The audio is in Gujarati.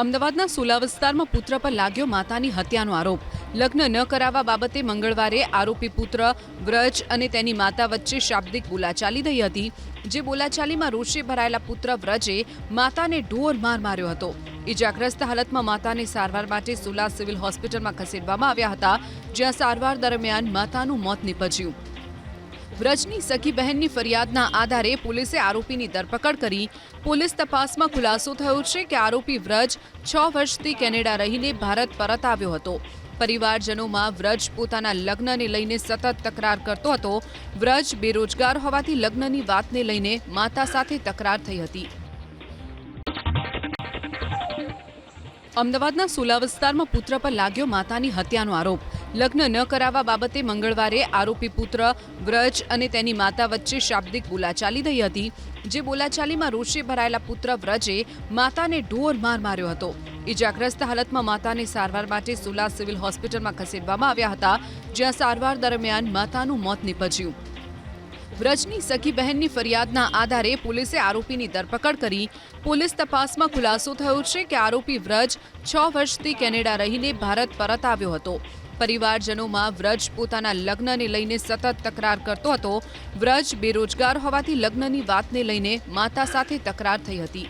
અમદાવાદના સુલા વિસ્તારમાં પુત્ર પર લાગ્યો માતાની હત્યાનો આરોપ. લગ્ન ન કરાવવા બાબતે મંગળવારે આરોપી પુત્ર, વ્રજ અને તેની માતા વચ્ચે શાબ્દિક બોલાચાલી થઈ હતી, જે બોલાચાલીમાં રોષે ભરાયેલા પુત્ર વ્રજે માતાને ઢોર માર માર્યો હતો. ઇજાગ્રસ્ત હાલતમાં માતાને સારવાર માટે સુલા સિવિલ હોસ્પિટલમાં ખસેડવામાં આવ્યા હતા, જ્યાં સારવાર દરમિયાન માતાનું મોત નીપજ્યું. વ્રજની સખી બહેનની ફરિયાદના આધારે પોલીસે આરોપીની ધરપકડ કરી. પોલીસ તપાસમાં ખુલાસો થયો છે કે આરોપી વ્રજ છ વર્ષથી કેનેડા રહીને ભારત પરત આવ્યો હતો. પરિવારજનોમાં વ્રજ પોતાના લગ્નને લઈને સતત તકરાર કરતો હતો. વ્રજ બેરોજગાર હોવાથી લગ્નની વાતને લઈને માતા સાથે તકરાર થઈ હતી. અમદાવાદના સુલા વિસ્તારમાં પુત્ર પર લાગ્યો માતાની હત્યાનો આરોપ. લગ્ન ન કરાવવા બાબતે મંગળવારે આરોપી પુત્ર, વ્રજ અને તેની માતા વચ્ચે શાબ્દિક બોલાચાલી થઈ હતી, જે બોલાચાલીમાં રોષે ભરાયેલા પુત્ર વ્રજે માતાને ઢોર માર માર્યો હતો. ઇજાગ્રસ્ત હાલતમાં માતાને સારવાર માટે સુલા સિવિલ હોસ્પિટલમાં ખસેડવામાં આવ્યા હતા, જ્યાં સારવાર દરમિયાન માતાનું મોત નીપજ્યું. વ્રજની સખી બહેનની ફરિયાદના આધારે પોલીસે આરોપીની ધરપકડ કરી. પોલીસ તપાસમાં ખુલાસો થયો છે કે આરોપી વ્રજ છ વર્ષથી કેનેડા રહીને ભારત પરત આવ્યો હતો. પરિવારજનોમાં વ્રજ પોતાના લગ્નને લઈને સતત તકરાર કરતો હતો. વ્રજ બેરોજગાર હોવાથી લગ્નની વાતને લઈને માતા સાથે તકરાર થઈ હતી.